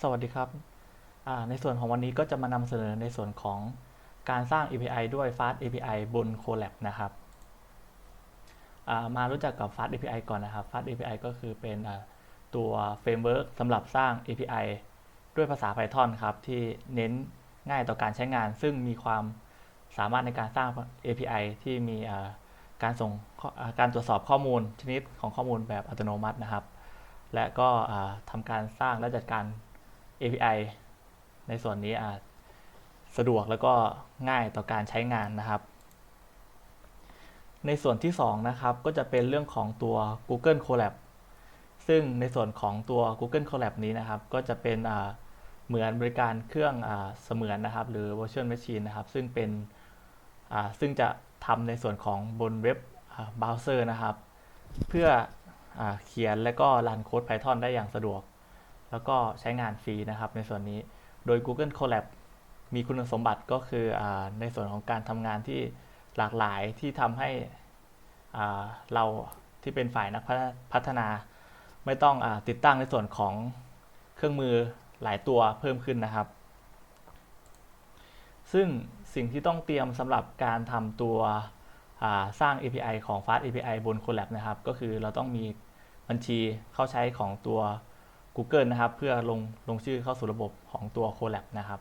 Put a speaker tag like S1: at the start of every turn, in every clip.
S1: สวัสดีครับ ในส่วนของวันนี้ก็จะมานำเสนอในส่วนของการสร้าง API ด้วย Fast API บน Colab นะครับ มารู้จักกับ Fast API ก่อนนะครับ Fast API ก็คือเป็นตัวเฟรมเวิร์กสำหรับสร้าง API ด้วยภาษา Python ครับ ที่เน้นง่ายต่อการใช้งาน ซึ่งมีความสามารถในการสร้าง API ที่มีการส่งการตรวจสอบข้อมูลชนิดของข้อมูลแบบอัตโนมัตินะครับ และก็อ่าทำการสร้างและจัดการ API ในส่วนนี้อาจสะดวกแล้วก็ง่ายต่อการใช้งานนะครับ ในส่วนที่ 2 นะครับก็จะเป็นเรื่องของตัว Google Collab ซึ่งในส่วนของตัว Google Collab นี้นะครับ ก็จะเป็นเหมือนบริการเครื่องอเสมือนนะครับ หรือ Virtual Machine นะครับ ซึ่งเป็นซึ่งจะทำในส่วนของบนเว็บเบราว์เซอร์นะครับ เพื่ออเขียนและก็รันโค้ด Python ได้อย่างสะดวก แล้วก็ใช้งานฟรีนะครับในส่วนนี้ โดย Google Colab มีคุณสมบัติก็คืออในส่วนของการทำงานที่หลากหลายที่ทำให้เราที่เป็นฝ่ายนักพัฒนา ไม่ต้องอติดตั้งในส่วนของเครื่องมือหลายตัวเพิ่มขึ้นนะครับ ซึ่งสิ่งที่ต้องเตรียมสำหรับการทำตัวสร้าง API ของ Fast API บน Colab นะครับ ก็คือเราต้องมีบัญชีเข้าใช้ของตัว Google นะครับ เพื่อลงลงชื่อเข้าสู่ระบบของตัว Colab นะครับ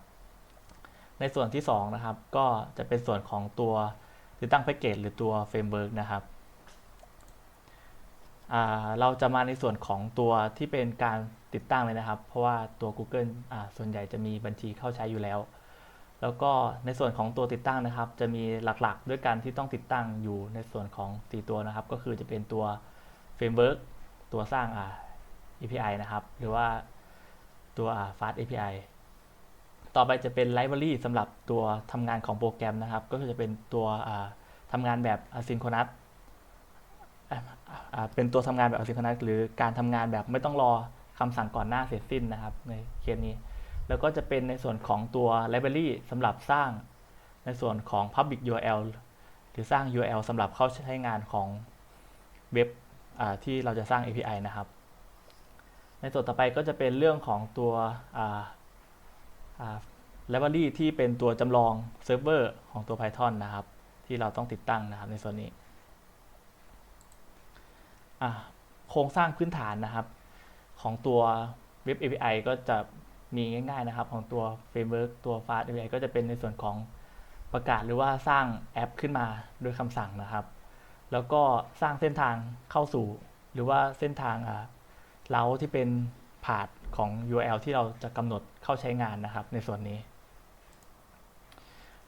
S1: ในส่วนที่ 2 นะครับ ก็จะเป็นส่วนของตัวติดตั้งแพ็กเกจหรือตัวเฟรมเวิร์กนะครับเราจะมาในส่วนของตัวที่เป็นการติดตั้งเลยนะครับ เพราะว่าตัว Google ส่วนใหญ่จะมีบัญชีเข้าใช้อยู่แล้ว แล้วก็ในส่วนของตัวติดตั้งนะครับ จะมีหลักๆ ด้วยกันที่ต้องติดตั้งอยู่ในส่วนของ 4 ตัวนะครับ ก็คือจะเป็นตัวเฟรมเวิร์กตัวสร้างอ่า API นะครับ หรือว่าตัว Fast API ต่อไปจะเป็น Library สำหรับตัวทำงานของโปรแกรมนะครับ ก็คือจะเป็นตัวทำงานแบบ Asynchronous เป็นตัวทำงานแบบ Asynchronous หรือการทำงานแบบไม่ต้องรอคำสั่งก่อนหน้าเสร็จสิ้นนะครับ ในเคสนี้ แล้วก็จะเป็นในส่วนของตัว library สำหรับสร้างในส่วนของ public URL หรือสร้าง URL สำหรับเข้าใช้งานของเว็บที่เราจะสร้าง API นะครับ ในส่วนต่อไปก็จะเป็นเรื่องของตัวอ่าอ่า library ที่เป็นตัวจำลองเซิร์ฟเวอร์ของตัว Python นะครับ ที่เราต้องติดตั้งนะครับในส่วนนี้ โครงสร้างพื้นฐานนะครับ ของตัวเว็บ API ก็จะมีง่ายๆนะครับ ของตัวเฟรมเวิร์กตัว Fast API ก็จะเป็นในส่วนของประกาศหรือว่าสร้างแอปขึ้นมาโดยคำสั่งนะครับ แล้วก็สร้างเส้นทางเข้าสู่ หรือว่าเส้นทางอ่า เล้าที่เป็นผาดของ URL ที่เราจะกำหนดเข้าใช้งานนะครับในส่วนนี้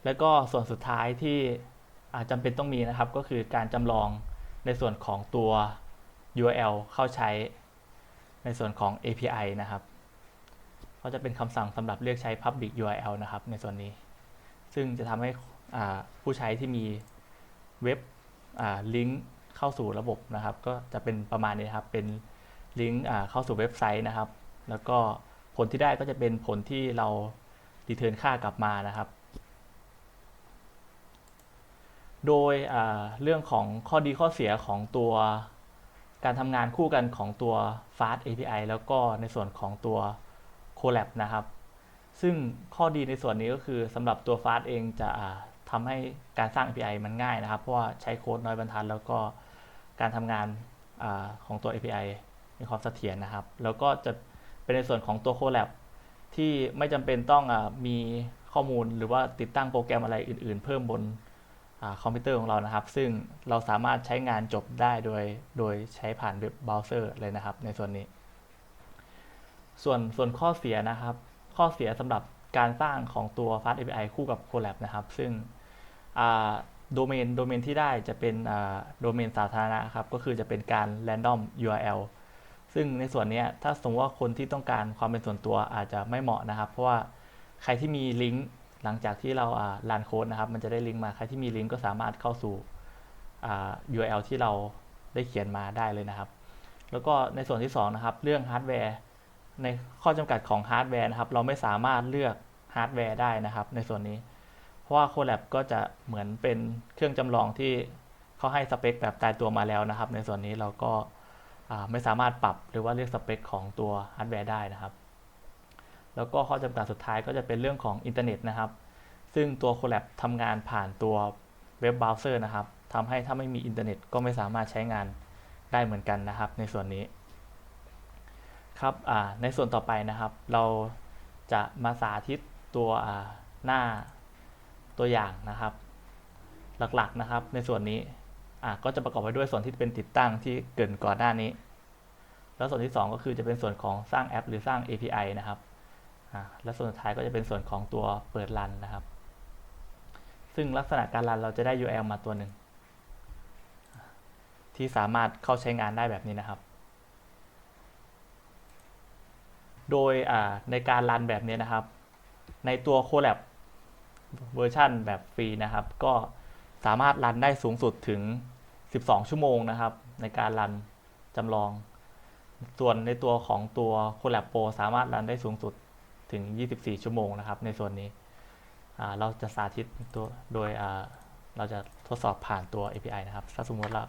S1: แล้วก็ส่วนสุดท้ายที่จำเป็นต้องมีนะครับ ก็คือการจำลองในส่วนของตัว URL เข้าใช้ในส่วนของ API นะครับ ก็จะเป็นคำสั่งสำหรับเรียกใช้ Public URL นะครับ ในส่วนนี้ ซึ่งจะทำให้ผู้ใช้ที่มีเว็บลิงก์เข้าสู่ระบบนะครับ ก็จะเป็นประมาณนี้ครับเป็น ลิงก์เข้าสู่เว็บไซต์นะครับ แล้วก็ผลที่ได้ก็จะเป็นผลที่เรารีเทิร์นค่ากลับมานะครับ โดยเรื่องของข้อดีข้อเสียของตัวการทำงานคู่กันของตัว Fast API แล้วก็ในส่วนของตัว Collab นะครับ ซึ่งข้อดีในส่วนนี้ก็คือสำหรับตัว Fast เองจะทำให้การสร้าง API มันง่ายนะครับ เพราะว่าใช้โค้ดน้อยบรรทัด แล้วก็การทำงานอของตัว API มีความเสถียรนะครับ แล้วก็จะเป็นในส่วนของตัว Colab ที่ไม่จำเป็นต้องอมีข้อมูลหรือว่าติดตั้งโปรแกรมอะไรอื่น ๆ เพิ่มบนอคอมพิวเตอร์ของเรานะครับ ซึ่งเราสามารถใช้งานจบได้โดยโดยใช้ผ่านเว็บเบราว์เซอร์เลยนะครับ ในส่วนนี้ ส่วนส่วนข้อเสียนะครับ ข้อเสียสำหรับการสร้างของตัว Fast API คู่กับ Colab นะครับ ซึ่งโดเมนโดเมนที่ได้จะเป็นโดเมนสาธารณะครับ ก็คือจะเป็นการ random URL ซึ่งในส่วนนี้ถ้าสมมติว่าคนที่ต้องการความเป็นส่วนตัวอาจจะไม่เหมาะนะครับ เพราะว่าใครที่มีลิงก์หลังจากที่เรารันโค้ดนะครับ มันจะได้ลิงก์มา ใครที่มีลิงก์ก็สามารถเข้าสู่ URL ที่เราได้เขียนมาได้เลยนะครับ แล้วก็ในส่วนที่2นะครับ เรื่องฮาร์ดแวร์ ในข้อจำกัดของฮาร์ดแวร์นะครับ เราไม่สามารถเลือกฮาร์ดแวร์ได้นะครับ ในส่วนนี้ เพราะว่า Colab ก็จะเหมือนเป็นเครื่องจำลองที่เขาให้สเปคแบบตายตัวมาแล้วนะครับ ในส่วนนี้เราก็ ไม่สามารถปรับหรือว่าเลือกสเปคของตัวฮาร์ดแวร์ได้นะครับ แล้วก็ข้อจำกัดสุดท้ายก็จะเป็นเรื่องของอินเทอร์เน็ตนะครับ ซึ่งตัว Collab ทำงานผ่านตัวเว็บเบราว์เซอร์นะครับทำให้ถ้าไม่มีอินเทอร์เน็ตก็ไม่สามารถใช้งานได้เหมือนกันนะครับ ในส่วนนี้ครับในส่วนต่อไปนะครับ เราจะมาสาธิตตัวหน้าตัวอย่างนะครับ หลักๆนะครับในส่วนนี้ อ่าก็จะประกอบไปด้วยส่วนที่เป็นติดตั้งที่เกินก่อนหน้านี้ แล้วส่วนที่ 2 ก็คือจะเป็นส่วนของสร้างแอป หรือสร้าง API นะครับอ่าและส่วนสุดท้ายก็จะเป็นส่วนของตัวเปิดรันนะครับ ซึ่งลักษณะการรันเราจะได้ URL มาตัวหนึ่งที่สามารถเข้าใช้งานได้แบบนี้นะครับ โดยในการรันแบบนี้นะครับ ในตัว Collab เวอร์ชันแบบฟรีนะครับ ก็สามารถรันได้สูงสุดถึง 12 ชั่วโมงนะครับ ในการรันจำลอง ส่วนในตัวของตัว Collab Pro สามารถรันได้สูงสุดถึง 24 ชั่วโมงนะครับ ในส่วนนี้เราจะสาธิตตัวโดยเราจะทดสอบผ่านตัว API นะครับ ถ้าสมมติเรา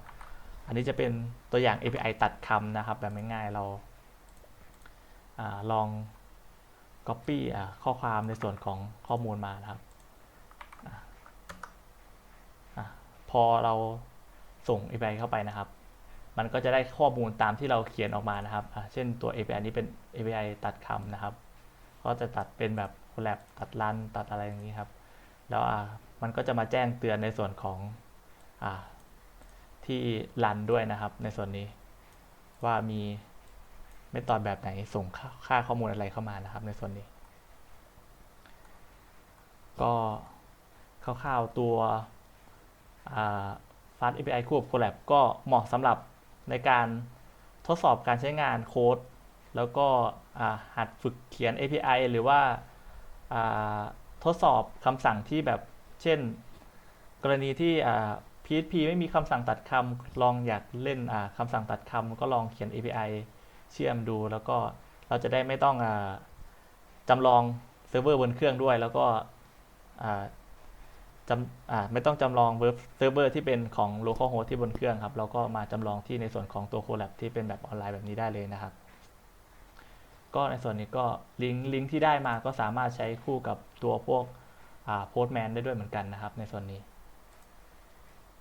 S1: อันนี้จะเป็นตัวอย่าง API ตัดคำนะครับ แบบง่ายๆ เราอาลอง Copy อข้อความในส่วนของข้อมูลมานะครับอพอเรา ส่ง API เข้าไปนะครับ มันก็จะได้ข้อมูลตามที่เราเขียนออกมานะครับ เช่นตัว API นี้เป็น API ตัดคำนะครับ ก็จะตัดเป็นแบบ collab ตัดรันตัดอะไรอย่างนี้ครับ แล้วมันก็จะมาแจ้งเตือนในส่วนของอที่รันด้วยนะครับ ในส่วนนี้ว่ามีไม่ตอดแบบไหนส่งค่าข้อมูลอะไรเข้ามานะครับ ในส่วนนี้ ก็คร่าวๆตัว Fast API คู่กับ Collab ก็เหมาะสำหรับในการทดสอบการใช้งานโค้ด แล้วก็หัดฝึกเขียน API หรือว่าทดสอบคำสั่งที่แบบเช่น กรณีที่ PHP ไม่มีคำสั่งตัดคำลองอยากเล่นคำสั่งตัดคำก็ลองเขียน API เชื่อมดู แล้วก็เราจะได้ไม่ต้องอจำลองเซิร์ฟเวอร์บนเครื่องด้วย แล้วก็ จำไม่ต้องจำลองเว็บเซิร์ฟเวอร์ที่เป็นของ local host ที่บนเครื่องครับเราก็มาจำลองที่ในส่วนของตัว Collab ที่เป็นแบบออนไลน์แบบนี้ได้เลยนะครับ ก็ในส่วนนี้ก็ลิงก์ลิงก์ที่ได้มาก็สามารถใช้คู่กับตัวพวกโพสแมนได้ด้วยเหมือนกันนะครับ ในส่วนนี้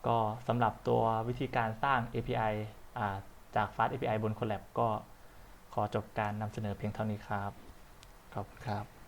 S1: ก็สำหรับตัววิธีการสร้าง API าจาก Fast API บน Collab ก็ขอจบการนำเสนอเพียงเท่านี้ครับ ขอบคุณครับ